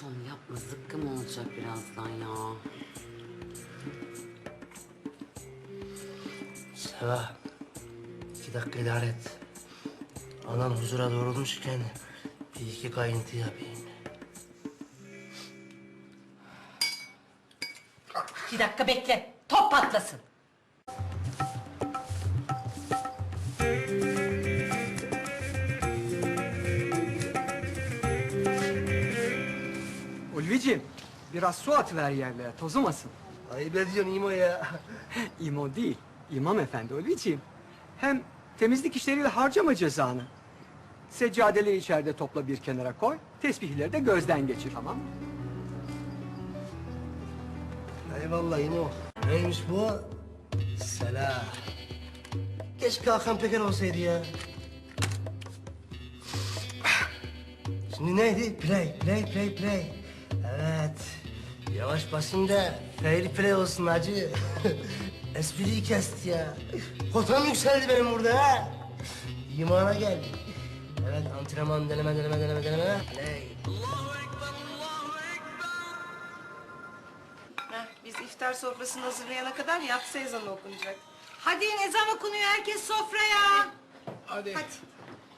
Tom yapma zıkkım olacak birazdan ya. Seva. iki dakika idare et. Anan huzura doğrulmuşken bir iki kayıntı yapayım. İki dakika bekle. Top patlasın. Ulviciğim, biraz su atıver yerlere, tozumasın. Ayıp ediyorsun İmo ya. İmo değil, İmam Efendi Ulviciğim. Hem temizlik işleriyle harcama cezanı. Seccadeleri içeride topla bir kenara koy, tesbihleri de gözden geçir, tamam mı? Eyvallah İmo. Neymiş bu? Selam. Keşke Hakan Peker olsaydı ya. Şimdi neydi? Play, play, play, play. Evet. Yavaş basayım da fair play olsun hacı. Espriyi kesti ya. Kotam yükseldi benim burada ha. İmana geldi. Evet antrenman deneme deneme deneme deneme. Play. Heh, biz iftar sofrasını hazırlayana kadar yatsı ezanı okunacak. Hadi ezan okunuyor herkes sofraya. Hadi.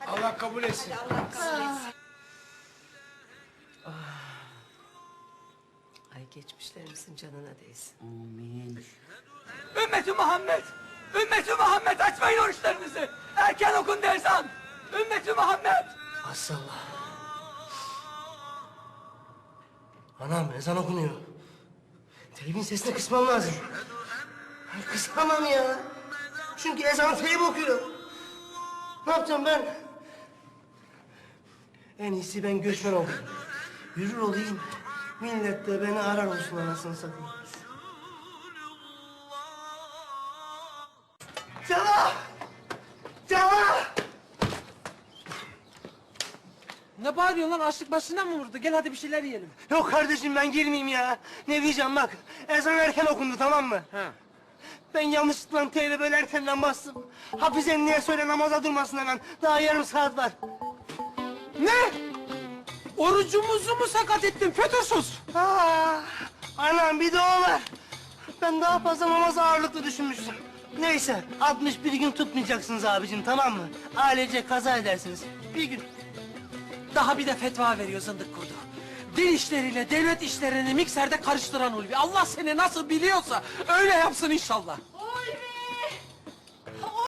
Allah kabul etsin. Allah kabul etsin. Geçmişlerimizin canına değsin. Ümmeti Muhammed! Ümmeti Muhammed açmayın oruçlarınızı! Erken okun ezan! Ümmeti Muhammed! Maşallah. Anam ezan okunuyor. Teybin sesini kısmam lazım. Ay, Kısamam ya. Çünkü ezan teyip okuyor. Ne yapacağım ben? En iyisi ben göçmen olayım. Yürür olayım. Millet de beni arar olsun anasını satayım. Cevap! Cevap! Ne bağırıyorsun lan? Açlık başından mı vurdu? Gel hadi bir şeyler yiyelim. Yok kardeşim ben girmeyeyim ya. Ne diyeceğim bak. Ezan erken okundu tamam mı? Ha. Ben yanlışlıkla teyze böyle erkenden bastım. Hafiz emniye söyle namaza durmasın hemen. Daha yarım saat var. Ne? Orucumuzu mu sakat ettin FETÖ'süz? Aa, anam bir de o var. Ben daha fazla namaz ağırlıklı düşünmüştüm. Neyse 61 gün tutmayacaksınız abicim tamam mı? Ailece kaza edersiniz. Bir gün. Daha bir de fetva veriyor zındık kurdu. Din işleriyle devlet işlerini mikserde karıştıran Ulvi. Allah seni nasıl biliyorsa öyle yapsın inşallah.